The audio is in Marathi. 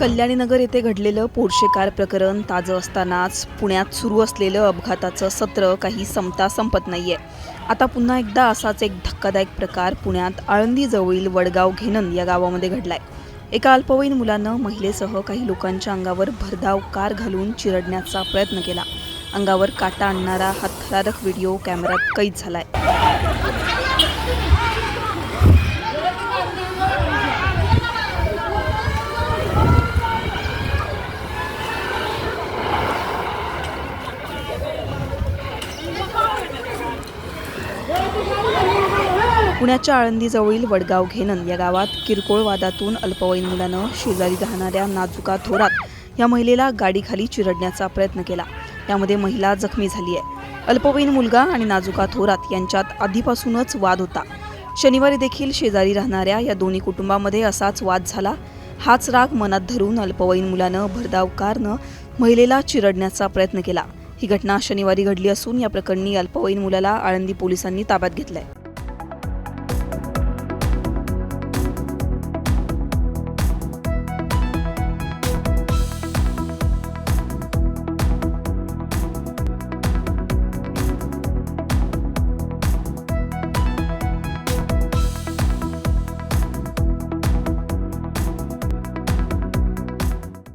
कल्याणीनगर येथे घडलेलं पोर्शे कार प्रकरण ताजं असतानाच पुण्यात सुरू असलेलं अपघाताचं सत्र काही संपता संपत नाहीये. आता पुन्हा एकदा असाच एक धक्कादायक प्रकार पुण्यात आळंदीजवळील वडगाव घेनन या गावामध्ये घडलाय. एका अल्पवयीन मुलानं महिलेसह काही लोकांच्या अंगावर भरधाव कार घालून चिरडण्याचा प्रयत्न केला. अंगावर काटा आणणारा हा थरारक व्हिडिओ कॅमेऱ्यात कैद झालाय. पुण्याच्या आळंदीजवळील वडगाव घेनन या गावात किरकोळ वादातून अल्पवयीन मुलानं शेजारी राहणाऱ्या नाजुका थोरात या महिलेला गाडीखाली चिरडण्याचा प्रयत्न केला. यामध्ये महिला जखमी झाली आहे. अल्पवयीन मुलगा आणि नाजुका थोरात यांच्यात आधीपासूनच वाद होता. शनिवारी देखील शेजारी राहणाऱ्या या दोन्ही कुटुंबामध्ये असाच वाद झाला. हाच राग मनात धरून अल्पवयीन मुलानं भरधाव कारनं महिलेला चिरडण्याचा प्रयत्न केला. ही घटना शनिवारी घडली असून या प्रकरणी अल्पवयीन मुलाला आळंदी पोलिसांनी ताब्यात घेतलंय.